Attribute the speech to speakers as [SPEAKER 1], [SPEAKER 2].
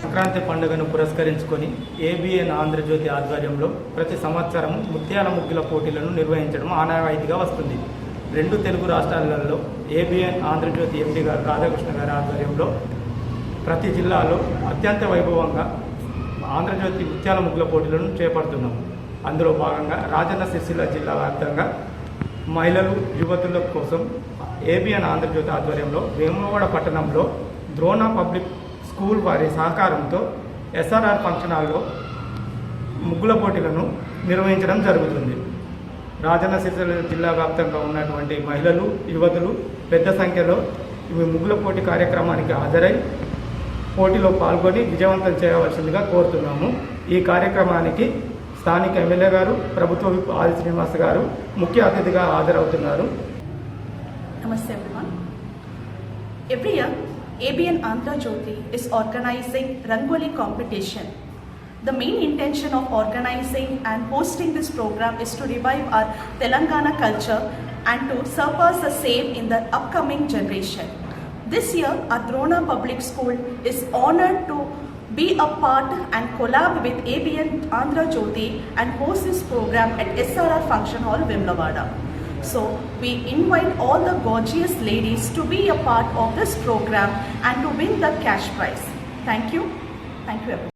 [SPEAKER 1] సంక్రాంతి పండుగను పురస్కరించుకొని ఏబిఎన్ ఆంధ్రజ్యోతి ఆధ్వర్యంలో ప్రతి సంవత్సరం ముత్యాల ముగ్గుల పోటీలను నిర్వహించడం ఆనవాయితీగా వస్తుంది. రెండు తెలుగు రాష్ట్రాలలో ఏబిఎన్ ఆంధ్రజ్యోతి ఎండి గారు రాధాకృష్ణ గారి ఆధ్వర్యంలో ప్రతి జిల్లాలో అత్యంత వైభవంగా ఆంధ్రజ్యోతి ముత్యాల ముగ్గుల పోటీలను చేపడుతున్నాం. అందులో భాగంగా రాజన్న సిరిసిల్ల జిల్లా వ్యాప్తంగా మహిళలు యువతుల కోసం ఏబిఎన్ ఆంధ్రజ్యోతి ఆధ్వర్యంలో వేములవాడ పట్టణంలో ద్రోణ పబ్లిక్ స్కూల్ వారి సహకారంతో ఎస్ఆర్ఆర్ ఫంక్షన్ హాల్లో ముగ్గుల పోటీలను నిర్వహించడం జరుగుతుంది. రాజన్న సిరిసిల్ల జిల్లా వ్యాప్తంగా ఉన్నటువంటి మహిళలు యువతులు పెద్ద సంఖ్యలో ఈ ముగ్గుల పోటీ కార్యక్రమానికి హాజరై పోటీలో పాల్గొని విజయవంతం చేయవలసిందిగా కోరుతున్నాము. ఈ కార్యక్రమానికి స్థానిక ఎమ్మెల్యే గారు ప్రభుత్వ విప్ ఆది శ్రీనివాస్ గారు ముఖ్య అతిథిగా హాజరవుతున్నారు.
[SPEAKER 2] నమస్తే every year ABN Andhra Jyoti is organizing Rangoli competition. The main intention of organizing and hosting this program is to revive our Telangana culture and to surpass the same in the upcoming generation. This year, Adrona Public School is honored to be a part and collab with ABN Andhra Jyoti and host this program at SRR Function Hall, Vimlavada. So we invite all the gorgeous ladies to be a part of this program and to win the cash prize. Thank you. Thank you everyone.